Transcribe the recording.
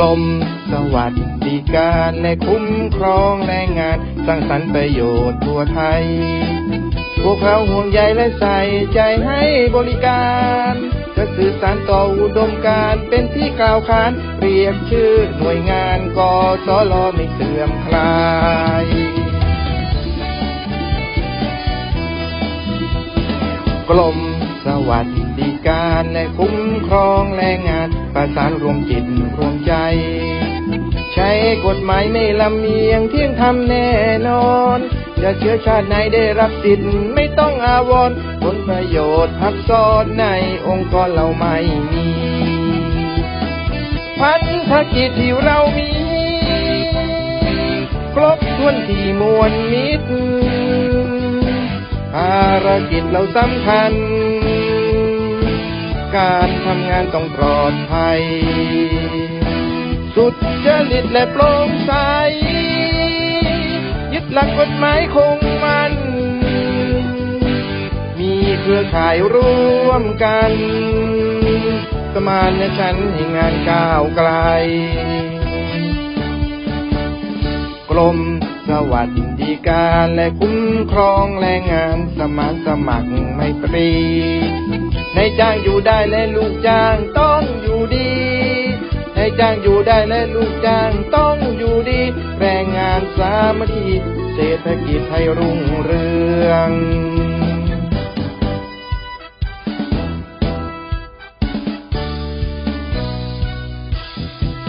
รมสวัสดิการและคุ้มครองแรงงานสร้างสรรค์ประโยชน์ทั่วไทย พวกเราห่วงใยและใส่ใจให้บริการจะสื่อสารต่ออุดมการเป็นที่กล่าวขานเรียกชื่อหน่วยงานกสลไม่เสื่อมคลายกรมสวัสดิการและคุ้มครองแรงงาน ประสานรวมจิตรวมใจ ใช้กฎหมายไม่ลำเอียงเที่ยงธรรมแน่นอน จะเชื้อชาติไหนได้รับสิทธิ์ไม่ต้องอาวรผลประโยชน์ทับซ้อนในองค์กรเราไม่มี พันธกิจที่เรามีครบถ้วนที่มวลมิตรภารกิจเราสำคัญ การทำงานต้องปลอดภัย สุดจริตและโปร่งใส ยึดหลักกฎหมายคงมัน มีเครือข่ายร่วมกัน สมานฉันให้งานก้าวไกลกรมสวัสดิการและคุ้มครองแรงงานสมานสมัครไม่ตรี นายจ้างอยู่ได้และลูกจ้างต้องอยู่ดีนายจ้างอยู่ได้และลูกจ้างต้องอยู่ดี แรงงานสามัคคีเศรษฐกิจไทยรุ่งเรือง